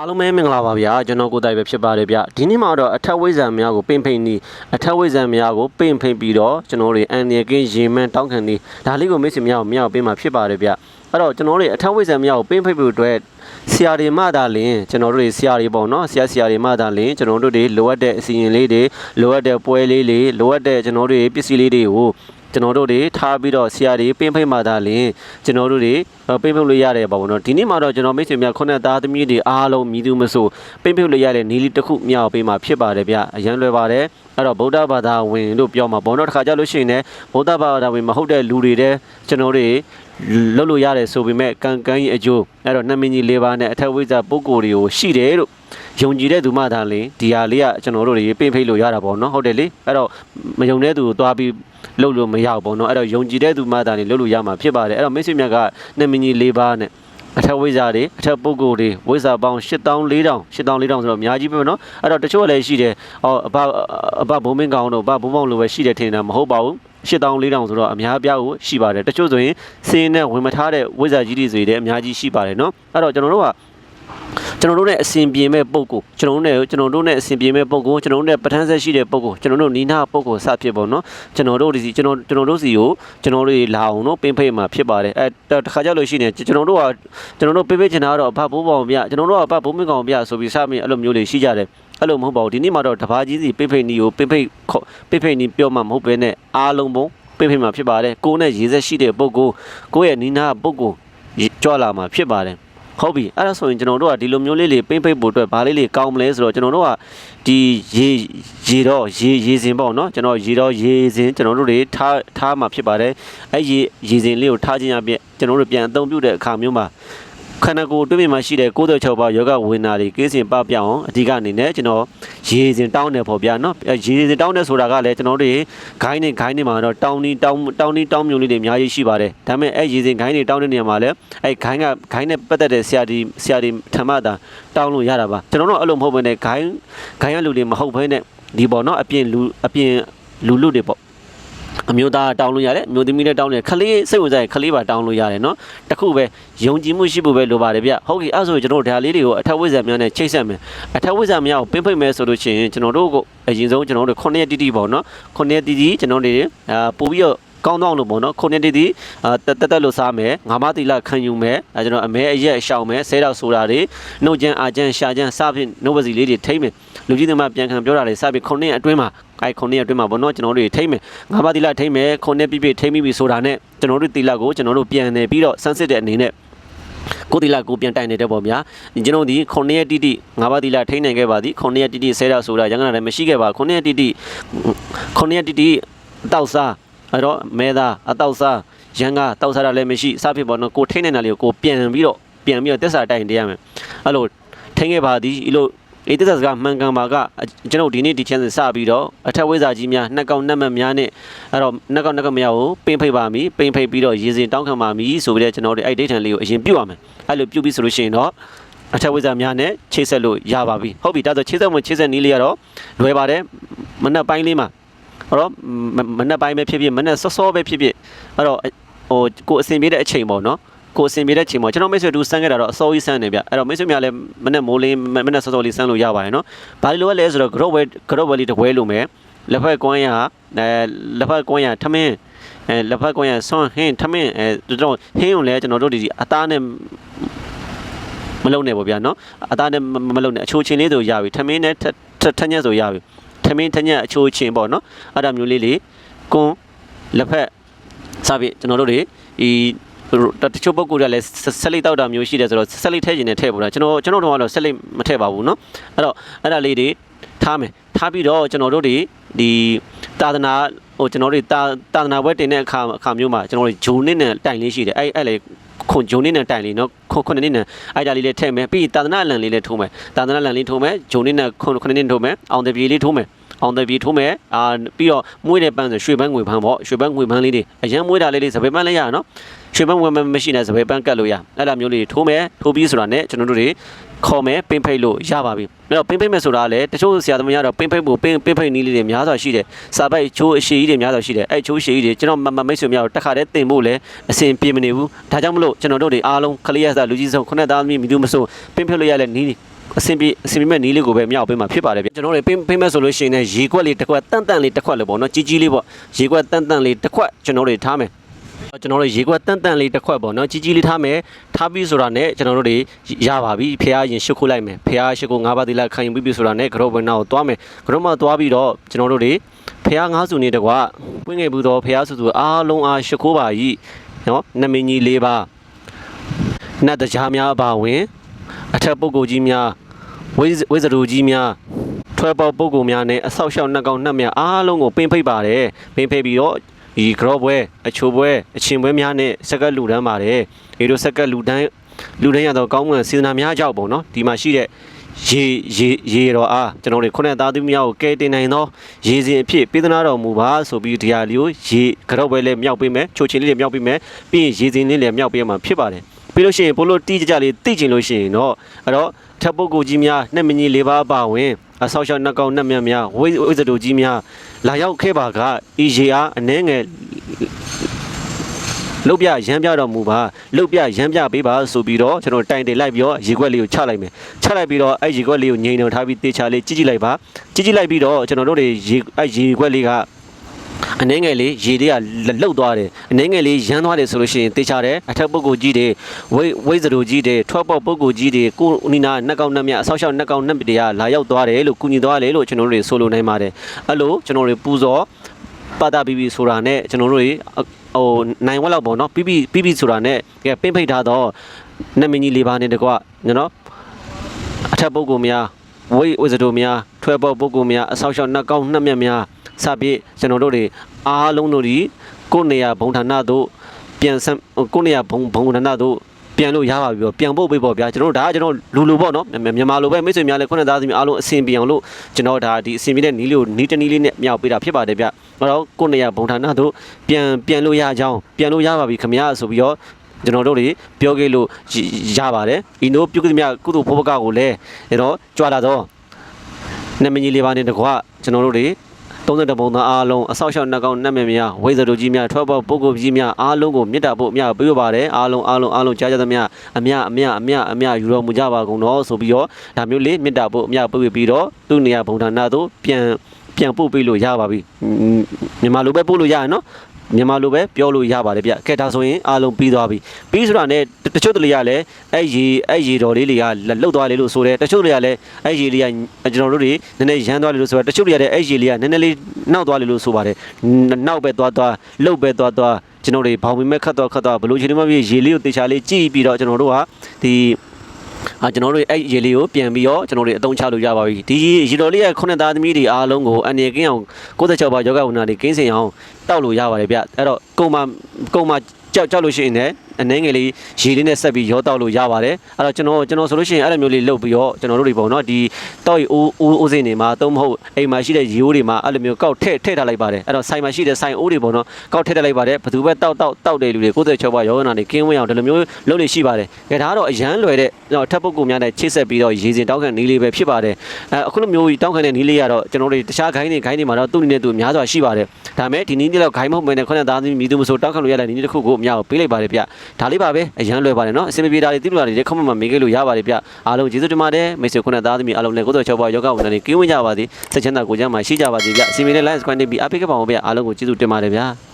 အားလုံးပဲမင်္ဂလာပါဗျာကျွန်တော်ကိုယ်တိုင်ပဲဖြစ်ပါတယ်ဗျဒီနေ့မှာတော့အထက်ဝိဇ္ဇာများကိုပင်ဖိန်နီအထက်ဝိဇ္ဇာများကိုပင်ဖိန်ပြီးတော့ကျွန်တော်တို့အန်နီကင်းရေမန်းတောင်းခံနေဒါလေးကိုမိတ်ဆွေများကိုမြောက်ပေးမှာဖြစ်ပါတယ်ဗျအဲ့တော့ကျွန်တော်တို့အထက်ဝိဇ္ဇာများကိုပင်ဖိန်ဖို့အတွက်ဆရာတွေမှသာလင်ကျွန်တော်တို့တွေဆရာတွေပေါ့နော်ဆရာဆရာတွေမှသာလင်ကျွန်တော်တို့တွေလိုအပ်တဲ့အစီရင်လေးတွေလိုအပ်တဲ့ပွဲလေးတွေလိုအပ်တဲ့ကျွန်တော်တို့တွေပစ္စည်းလေးတွေကို ကျွန်တော်တို့တွေထားပြီးတော့ဆရာတွေပင်းဖိတ်မှသာလင်ကျွန်တော်တို့တွေပင်းဖိတ်လို့ရတယ်ပေါ့နော်ဒီနေ့မှာတော့ကျွန်တော်မိတ်ဆွေများခုနှစ်သားသမီးတွေအားလုံးမြည်သူမဆိုပင်းဖိတ်လို့ရတဲ့နီလီတစ်ခုမြောက်ပေးမှာဖြစ်ပါတယ်ဗျအရန်လွယ်ပါတယ်အဲ့တော့ဗုဒ္ဓဘာသာဝင်လို့ပြောမှာပေါ့နော်တစ်ခါကြလို့ရှိရင်လည်းဗုဒ္ဓဘာသာဝင်မဟုတ်တဲ့လူတွေတဲ့ကျွန်တော်တွေ လှုပ်လို့ရတယ်ဆိုပေမဲ့ကံကံကြီးအကျိုးအဲ့တော့နှမင်းကြီး၄ပါးနဲ့အထက်ဝိဇ္ဇာပုဂ္ဂိုလ်တွေကိုရှိတယ်လို့ယုံကြည်တဲ့သူမှသာလင်ဒီဟာလေးကကျွန်တော်တို့တွေပင်းဖိတ်လို့ရတာပေါ့နော်ဟုတ်တယ်လေအဲ့တော့မယုံတဲ့သူကိုသွားပြီးလှုပ်လို့မရဘူးပေါ့နော်အဲ့တော့ယုံကြည်တဲ့သူမှသာလင်လှုပ်လို့ရမှာဖြစ်ပါတယ်အဲ့တော့မိတ်ဆွေမြတ်ကနှမင်းကြီး၄ပါးနဲ့အထက်ဝိဇ္ဇာတွေအထက်ပုဂ္ဂိုလ်တွေဝိဇ္ဇာပေါင်း8400 8400ဆိုတော့အများကြီးပဲနော်အဲ့တော့တချို့ကလည်းရှိတယ်ဟောအဘအဘဘုံမင်းကောင်တို့အဘဘုံမောင်လိုပဲရှိတယ်ထင်တာမဟုတ်ပါဘူး 8400ဆိုတော့အများပြားကိုရှိပါတယ်တချို့ဆိုရင်စင်းနဲ့ဝင်မထားတဲ့ဝိဇ္ဇာကြီးတွေဆိုရင်လည်းအများကြီးရှိပါတယ်နော်အဲ့တော့ကျွန်တော်တို့ကကျွန်တော်တို့နဲ့အစဉ်ပြေမဲ့ပုံကိုကျွန်တော်တို့နဲ့ကျွန်တော်တို့နဲ့အစဉ်ပြေမဲ့ပုံကိုကျွန်တော်တို့နဲ့ပဋ္ဌာန်းဆက်ရှိတဲ့ပုံကိုကျွန်တော်တို့နီးနာပုံကိုစဖြစ်ပေါ့နော်ကျွန်တော်တို့ဒီစီကျွန်တော်ကျွန်တော်တို့စီကိုကျွန်တော်တို့လာအောင်နော်ပင်းဖိတ်မှာဖြစ်ပါတယ်အဲတခါကြလို့ရှိနေကျွန်တော်တို့ကကျွန်တော်တို့ပေးပေးချင်တာကတော့အဖဘိုးပေါင်ပြကျွန်တော်တို့ကဖဘိုးမင်းကောင်ပြဆိုပြီးစမင်းအဲ့လိုမျိုးတွေရှိကြတယ် အဲ့လိုမဟုတ်ပါဘူးဒီနေ့မှာတော့တဘာကြီးစီပိဖိတ်နီကိုပိဖိတ်ပိဖိတ်နီပြောမှမဟုတ်ဘဲနဲ့အားလုံးပုံပိဖိတ်မှာဖြစ်ပါတယ်ကိုယ်နဲ့ရေဆက်ရှိတဲ့ပုံကိုကိုယ့်ရဲ့နီးနာပုံကိုကြွလာမှာဖြစ်ပါတယ်ဟုတ်ပြီအဲ့ဒါဆိုရင်ကျွန်တော်တို့ကဒီလိုမျိုးလေးလေးပိမ့်ပိတ်ဖို့အတွက်ဘာလေးလေးကောင်းမလဲဆိုတော့ကျွန်တော်တို့ကဒီရေရေတော့ရေရေစင်ပေါ့နော်ကျွန်တော်ရေတော့ရေစင်ကျွန်တော်တို့တွေထားထားမှာဖြစ်ပါတယ်အဲ့ရေရေစင်လေးကိုထားခြင်းအပြင်ကျွန်တော်တို့ပြန်အသုံးပြုတဲ့အခါမျိုးမှာ ခန္ဓာကိုယ်တွင်းပြင်မှာရှိတဲ့96ပါးယောဂဝိနာတွေကင်းစင်ပပြအောင်အဓိကအနေနဲ့ကျွန်တော်ရေစင်တောင်းတယ်ပေါ့ဗျာနော်အဲရေစင်တောင်းတယ်ဆိုတာကလည်းကျွန်တော်တို့ဂိုင်းနေဂိုင်းနေမှာတော့တောင်းနီတောင်းတောင်းနီတောင်းမျိုးလေးတွေအများကြီးရှိပါတယ်ဒါပေမဲ့အဲရေစင်ဂိုင်းနေတောင်းတဲ့နေရာမှာလည်းအဲဂိုင်းကဂိုင်းနဲ့ပတ်သက်တဲ့ဆရာဒီဆရာဒီထမတာတောင်းလို့ရတာပါကျွန်တော်တို့အဲ့လိုမဟုတ်ဘဲနဲ့ဂိုင်းဂိုင်းရလူတွေမဟုတ်ဘဲနဲ့ဒီပေါ့နော်အပြင်လူအပြင်လူလူတွေပေါ့ အမျိုးသားတောင်းလို့ရတယ်အမျိုးသမီးလည်းတောင်းတယ်ခလေးစိတ်ဝင်စားရင်ခလေးပါတောင်းလို့ရတယ်နော်တခုပဲယုံကြည်မှုရှိဖို့ပဲလိုပါတယ်ဗျဟုတ်ကဲ့အဲ့ဆိုကျွန်တော်တို့ဒါလေးတွေကိုအထက်ဝိဇ္ဇာများနဲ့ချိတ်ဆက်မယ်အထက်ဝိဇ္ဇာများကိုပင်းဖိတ်မယ်ဆိုလို့ရှိရင်ကျွန်တော်တို့ကအရင်ဆုံးကျွန်တော်တို့9ရက်တိတိပေါ့နော်9ရက်တိတိကျွန်တော်တို့အာပို့ပြီးတော့ ကောင်းတော့လို့ပေါ့နော်ခုနှစ်တည်းဒီတက်တက်လို့စားမယ်ငါမတိလခံယူမယ်အဲကျွန်တော်အမဲအရက်ရှောင်မယ်ဆဲတော့ဆိုတာတွေနှုတ်ကျန်းအာကျန်းရှာကျန်းစဖြင့်နှုတ်ပစီလေးတွေထိမ့်မယ်လူကြီးတွေမှပြန်ခံပြောတာတွေစပြီးခုနှစ်အတွင်းမှာအဲခုနှစ်အတွင်းမှာပေါ့နော်ကျွန်တော်တို့ထိမ့်မယ်ငါမတိလထိမ့်မယ်ခုနှစ်ပြည့်ပြည့်ထိမ့်ပြီးဆိုတာနဲ့ကျွန်တော်တို့တိလကိုကျွန်တော်တို့ပြန်နေပြီးတော့ဆန်းစစ်တဲ့အနေနဲ့ကိုတီလာကိုပြန်တိုင်နေတဲ့ပေါ့ဗျာကျွန်တော်ဒီခုနှစ်ရက်တိတိငါးပါးတီလာထိနိုင်ခဲ့ပါသည်ခုနှစ်ရက်တိတိဆဲတော့ဆိုတာရန်ကုန်လည်းမရှိခဲ့ပါခုနှစ်ရက်တိတိခုနှစ်ရက်တိတိတောက်စား အဲ့တော့မဲသားအတောက်စားရန်ကတောက်စားတာလည်းမရှိစဖြစ်ပေါ့နော်ကိုထိနိုင်တာလေးကိုကိုပြန်ပြီးတော့ပြန်ပြီးတော့တက်စာတိုင်တရမယ်အဲ့လိုထိခဲ့ပါသည်ဤလိုအေးတက်စကားမှန်ကန်ပါကကျွန်တော်ဒီနေ့ဒီချမ်းစစပြီးတော့အထက်ဝိဇ္ဇာကြီးများနှစ်ကောင်နှက်မများနဲ့အဲ့တော့နှစ်ကောင်နှစ်ကောင်များကိုပင်ဖိတ်ပါမီပင်ဖိတ်ပြီးတော့ရေစင်တောင်းခံပါမီဆိုပြီးတော့ကျွန်တော်တို့အဲ့ဒိတ်ထန်လေးကိုအရင်ပြုတ်ရမယ်အဲ့လိုပြုတ်ပြီးဆိုလို့ရှိရင်တော့အထက်ဝိဇ္ဇာများနဲ့ချိတ်ဆက်လို့ရပါပြီဟုတ်ပြီဒါဆိုချိတ်ဆက်မှုချိတ်ဆက်နည်းလေးကတော့လွယ်ပါတယ်မနက်ပိုင်းလေးမှာ အဲ့တော့မနက်ပိုင်းပဲဖြစ်ဖြစ်မနက်စောစောပဲဖြစ်ဖြစ်အဲ့တော့ဟိုကိုအစင်ပြေတဲ့အချိန်ပေါ့နော်ကိုအစင်ပြေတဲ့ချိန်မှာကျွန်တော်မိတ်ဆွေတူစမ်းခဲ့တာတော့အစောကြီးစမ်းနေဗျအဲ့တော့မိတ်ဆွေများလည်းမနဲ့မိုးလေးမနဲ့စောစောလေးစမ်းလို့ရပါတယ်နော်ဘာလို့လဲဆိုတော့ group ဝဲ group ဝဲလေးတပွဲလို့မယ်လက်ဖက်ကွမ်းရအဲလက်ဖက်ကွမ်းရထမင်းအဲလက်ဖက်ကွမ်းရဆွမ်းဟင်းထမင်းအဲတို့ဟင်းုံလဲကျွန်တော်တို့ဒီအသားနဲ့မလုံနဲ့ပေါ့ဗျာနော်အသားနဲ့မလုံနဲ့အချိုးချင်းလေးဆိုရပြီထမင်းနဲ့ထညက်ဆိုရပြီ ထမင်းထညက်အချိုးချင်းပေါ့နော်အဲ့ဒါမျိုးလေးလေးကွန်းလက်ဖက်စပြီကျွန်တော်တို့တွေဒီတချို့ပုဂ္ဂိုလ်တွေကလည်းဆက်လိတောက်တာမျိုးရှိတယ်ဆိုတော့ဆက်လိထဲခြင်းနဲ့ထည့်ပေါ်တာကျွန်တော်ကျွန်တော်တို့ကတော့ဆက်လိမထည့်ပါဘူးเนาะအဲ့တော့အဲ့ဒါလေးတွေထားမယ်ထားပြီးတော့ကျွန်တော်တို့တွေဒီသာသနာဟိုကျွန်တော်တို့တာသာသနာဘွဲတင်တဲ့အခါအခါမျိုးမှာကျွန်တော်တို့ဂျုံနစ်နဲ့တိုင်လေးရှိတယ်အဲ့အဲ့လေ ခွန်ဂျုံနေနဲ့တိုင်လီနော်ခွန်ခွန်နေနဲ့အဲ့ဒါလေးလည်းထည့်မယ်ပြီးတာသနာလန်လေးလည်းထိုးမယ်တာသနာလန်လေးထိုးမယ်ဂျုံနေနဲ့ခွန်ခွန်နေထိုးမယ်အောင်တပြေလေးထိုးမယ်အောင်တပြေထိုးမယ်အာပြီးတော့မွေးတဲ့ပန်းဆိုရွှေပန်းငွေပန်းပေါ့ရွှေပန်းငွေပန်းလေးတွေအရင်မွေးတာလေးလေးစပယ်ပန်းလေးရနော်ရွှေပန်းဝယ်မရှိတဲ့စပယ်ပန်းကတ်လို့ရအဲ့လိုမျိုးလေးထိုးမယ်ထိုးပြီးဆိုတာနဲ့ကျွန်တော်တို့တွေ ခေါ်မယ်ပင်းဖိတ်လို့ရပါပြီအဲ့တော့ပင်းဖိတ်မယ်ဆိုတာလည်းတချို့ဆရာသမားကတော့ပင်းဖိတ်ဖို့ပင်းပင်းဖိတ်နည်းလေးတွေများစွာရှိတယ်စာပိုက်ချိုးအရှိကြီးတွေများစွာရှိတယ်အဲ့ချိုးအရှိကြီးတွေကျွန်တော်မမမိတ်ဆွေများတော့တစ်ခါတည်းတင်ဖို့လည်းအဆင်ပြေမနေဘူးဒါကြောင့်မလို့ကျွန်တော်တို့တွေအားလုံးခလေးရစာလူကြီးဆုံးခုနှစ်သားသမီးမိသူမဆိုပင်းဖိတ်လို့ရတဲ့နည်းအဆင်ပြေအဆင်ပြေမဲ့နီးလေးကိုပဲမြောက်ပေးမှာဖြစ်ပါတယ်ဗျကျွန်တော်တို့ပေးပေးမဲ့ဆိုလို့ရှိရင်လည်းရေခွက်လေးတစ်ခွက်တန့်တန့်လေးတစ်ခွက်လေးပေါ့နော်ကြီးကြီးလေးပေါ့ရေခွက်တန့်တန့်လေးတစ်ခွက်ကျွန်တော်တို့ထားမယ် ကျွန်တော်တို့ရေခွက်တန့်တန့်လေးတစ်ခွက်ပေါ့နော်ကြီးကြီးလေးထားမယ်ထားပြီးဆိုတာနဲ့ကျွန်တော်တို့တွေရပါပြီဖះရင်ရှုပ်ခုလိုက်မယ်ဖះရှုပ်ခု၅ပါးသီလခံယူပြီးပြီဆိုတာနဲ့ကရောဘနာကိုသွားမယ်ကရောမသွားပြီးတော့ကျွန်တော်တို့တွေဖះငါးစုနေတကွာပွင့်ငယ်ဘူးတော့ဖះစုစုအားလုံးအားရှုပ်ခိုးပါဤနော်နမင်းကြီး၄ပါးနတ်တရားများအပါဝင်အထက်ပုဂ္ဂိုလ်ကြီးများဝိဇဝိဇရူကြီးများထွဲပေါပုဂ္ဂိုလ်များနဲ့အဆောက်အအုံနှက်ကောင်းနှက်များအားလုံးကိုပင်ဖိတ်ပါတယ်ပင်ဖိတ်ပြီးတော့ ဒီဂရော့ပွဲအချိုပွဲအချင်းပွဲများနဲ့စက်ကတ်လူတန်းပါတယ်ဒီလိုစက်ကတ်လူတန်းလူတန်းရတော့ကောင်းမွန်စေတနာများကြောက်ပေါ့နော်ဒီမှာရှိတဲ့ရေရေရေတော်အားကျွန်တော်တို့ခုနှစ်သားသမီးများကိုကဲတင်နိုင်သောရေစဉ်အဖြစ်ပေးသနာတော်မူပါဆိုပြီးဒီဟာလေးကိုရေကြော့ပွဲလေးမြောက်ပေးမယ်ချိုချင်းလေးလေးမြောက်ပေးမယ်ပြီးရင်ရေစဉ်လေးလေးမြောက်ပေးရမှာဖြစ်ပါတယ်ပြီးလို့ရှိရင်ဘလို့တီးကြကြလေးသိကျင်လို့ရှိရင်တော့အဲ့တော့ထပ်ပုဂ္ဂိုလ်ကြီးများနှက်မကြီးလေးပါးပါဝင်အဆောက်အအုံနှက်ကောင်းနှက်မြတ်များဝိဝိဇ္ဇတူကြီးများ လာရောက်ခဲ့ပါကဤရေအားအနှဲငယ်လုတ်ပြရမ်းပြတော်မူပါလုတ်ပြရမ်းပြပေးပါဆိုပြီးတော့ကျွန်တော်တိုင်တင်လိုက်ပြီးတော့ရေခွက်လေးကိုချလိုက်မယ်ချလိုက်ပြီးတော့အဲ့ရေခွက်လေးကိုငိန်တော်ထားပြီးတေချာလေးကြည့်ကြည့်လိုက်ပါကြည့်ကြည့်လိုက်ပြီးတော့ကျွန်တော်တို့တွေရေအဲ့ရေခွက်လေးက အနှဲငယ်လေးရေတွေကလှုပ်သွားတယ်အနှဲငယ်လေးရမ်းသွားတယ်ဆိုလို့ရှိရင်တေချာတယ်အထက်ပုဂ္ဂိုလ်ကြီးတွေဝိဝိဇ္ဇရူကြီးတွေထွက်ပေါက်ပုဂ္ဂိုလ်ကြီးတွေကိုနီနာနှက်ကောက်နှက်မြအဆောက်ရှောက်နှက်ကောက်နှက်တွေကလာရောက်သွားတယ်လို့ကုညီသွားတယ်လို့ကျွန်တော်တို့တွေဆိုလိုနိုင်ပါတယ်အဲ့လိုကျွန်တော်တို့ပူဇော်ပါတာဘီဘီဆိုတာနဲ့ကျွန်တော်တို့တွေဟိုနိုင်ဝက်လောက်ပေါ့နော်ပြီးပြီးပြီးပြီးဆိုတာနဲ့ကဲပင်းဖိတ်ထားတော့နတ်မင်းကြီးလေးပါးနဲ့တကွနော်အထက်ပုဂ္ဂိုလ်များဝိဝိဇ္ဇတိုများထွဲပေါပုဂ္ဂိုလ်များအဆောက်အအုံနှက်ကောင်းနှက်မြတ်များ စပြည့်ကျွန်တော်တို့တွေအားလုံးတို့ဒီကိုယ်နေရာဘုံဌာနတို့ပြန်ဆကိုယ်နေရာဘုံဘုံဌာနတို့ပြန်လို့ရပါပြီပေါ့ပြန်ဖို့ပေးပေါ့ဗျာကျွန်တော်တို့ဒါကကျွန်တော်လူလူပေါ့နော်မြန်မာလိုပဲမိတ်ဆွေများလည်းခုနှစ်သားသမီးအားလုံးအဆင်ပြေအောင်လို့ကျွန်တော်ဒါဒီအဆင်ပြေတဲ့နီးလေးကိုနီးတနီးလေးနဲ့မြောက်ပေးတာဖြစ်ပါတယ်ဗျအဲ့တော့ကိုနေရဘုံဌာနတို့ပြန်ပြန်လို့ရကြောင်းပြန်လို့ရပါပြီခမရဆိုပြီးတော့ကျွန်တော်တို့တွေပြောခဲ့လို့ရပါတယ်ဤနိုးပြုကသမျှကုသိုလ်ဘုဘကကိုလည်းအဲ့တော့ကြွာလာတော့နမကြီးလေးပါးနဲ့တကွကျွန်တော်တို့တွေ 32ပုံသားအားလုံးအဆောက်အအုံနှက်ကောင်းနှက်မြများဝိဇ္ဇတို့ကြီးများထွက်ပေါက်ပုဂ္ဂိုလ်ကြီးများအားလုံးကိုမေတ္တာဖို့အမြပေးရပါတယ်အားလုံးအားလုံးအားလုံးကြားကြသမျှအမြအမြအမြအမြယူတော်မူကြပါကုန်တော့ဆိုပြီးတော့ဒါမျိုးလေးမေတ္တာဖို့အမြပေးပြီးတော့သူ့နေရာဘုံဌာနသို့ပြန်ပြန်ပို့ပေးလို့ရပါပြီမြန်မာလိုပဲပို့လို့ရရနော် မြန်မာလိုပဲပြောလို့ရပါတယ်ဗျကဲဒါဆိုရင်အားလုံးပြီးသွားပြီပြီးဆိုတာနဲ့တချို့တလေကလည်းအဲ့ရေအဲ့ရေတော်လေးတွေကလှုပ်သွားလေလို့ဆိုတယ်တချို့တွေကလည်းအဲ့ရေလေးကကျွန်တော်တို့တွေနည်းနည်းရမ်းသွားလေလို့ဆိုတယ်တချို့တွေကလည်းအဲ့ရေလေးကနည်းနည်းလေးနောက်သွားလေလို့ဆိုပါတယ်နောက်ပဲသွားသွားလှုပ်ပဲသွားသွားကျွန်တော်တွေဘောင်ပင်မဲ့ခတ်သွားခတ်သွားဘလို့ချိန်မှမပြရေလေးကိုတေချာလေးကြည့်ပြီးတော့ကျွန်တော်တို့ကဒီအာ ကျွန်တော်တို့အဲ့ရေလေးကိုပြန်ပြီးတော့ကျွန်တော်တို့အသုံးချလို့ရပါပြီဒီရေတော်လေးရဲ့ခုနှစ်သားသမီးတွေအားလုံးကိုအနေကင်းအောင်96ပါးယောဂဝနာတွေကင်းစင်အောင်တောက်လို့ရပါတယ်ဗျအဲ့တော့ကုံမကုံမကြောက်ကြောက်လို့ရှိရင်လည်း အနှဲငယ်လေးရေလေးနဲ့ဆက်ပြီးရောတောက်လို့ရပါတယ်အဲ့တော့ကျွန်တော်ကျွန်တော်ဆိုလို့ရှိရင်အဲ့လိုမျိုးလေးလုပ်ပြီးတော့ကျွန်တော်တို့တွေပေါ့နော်ဒီတောက်ရီအိုးအိုးအိုးစင်းတွေမှာသုံးမဟုတ်အိမ်မှာရှိတဲ့ရေအိုးတွေမှာအဲ့လိုမျိုးကောက်ထည့်ထည့်ထားလိုက်ပါတယ်အဲ့တော့ဆိုင်မှာရှိတဲ့ဆိုင်အိုးတွေပေါ့နော်ကောက်ထည့်ထားလိုက်ပါတယ်ဘယ်သူပဲတောက်တောက်တောက်တဲ့လူတွေ96ပါးယောဂနာတွေကင်းဝင်းအောင်ဒီလိုမျိုးလုပ်လို့ရှိပါတယ်ဒါကတော့အရန်လွယ်တဲ့ထပ်ပုတ်ကူများနဲ့ချိတ်ဆက်ပြီးတော့ရေစင်တောက်ခံနီးလေးပဲဖြစ်ပါတယ်အဲအခုလိုမျိုးတောက်ခံတဲ့နီးလေးကတော့ကျွန်တော်တို့တခြားခိုင်းတွေခိုင်းတွေမှာတော့သူ့အနေနဲ့သူအများစွာရှိပါတယ်ဒါမဲ့ဒီနီးလေးတော့ခိုင်းမဟုတ်မယ်နဲ့ခုနကသားသမီးမိသူမဆိုတောက်ခံလို့ရတဲ့နီးတစ်ခုကိုအများကိုပေးလိုက်ပါတယ်ဗျဒါလေးပါပဲအရန်လွယ်ပါတယ်နော်အစင်မပြေတာတွေတိလို့ရတယ်ခမမမေးခဲ့လို့ရပါတယ်ဗျအားလုံးကျေးဇူးတင်ပါတယ်မိတ်ဆွေခုနသားသမီးအားလုံးလည်းကိုယ်တော်ချောပါယောဂဝန်ထမ်းတွေကင်းဝန်းကြပါသည်စိတ်ချမ်းသာကိုယ်ကျန်းမာရှိကြပါသည်ဗျအစင်မီနဲ့ line subscribe ပြီးအပိကပါအောင်ဗျအားလုံးကိုကျေးဇူးတင်ပါတယ်ဗျ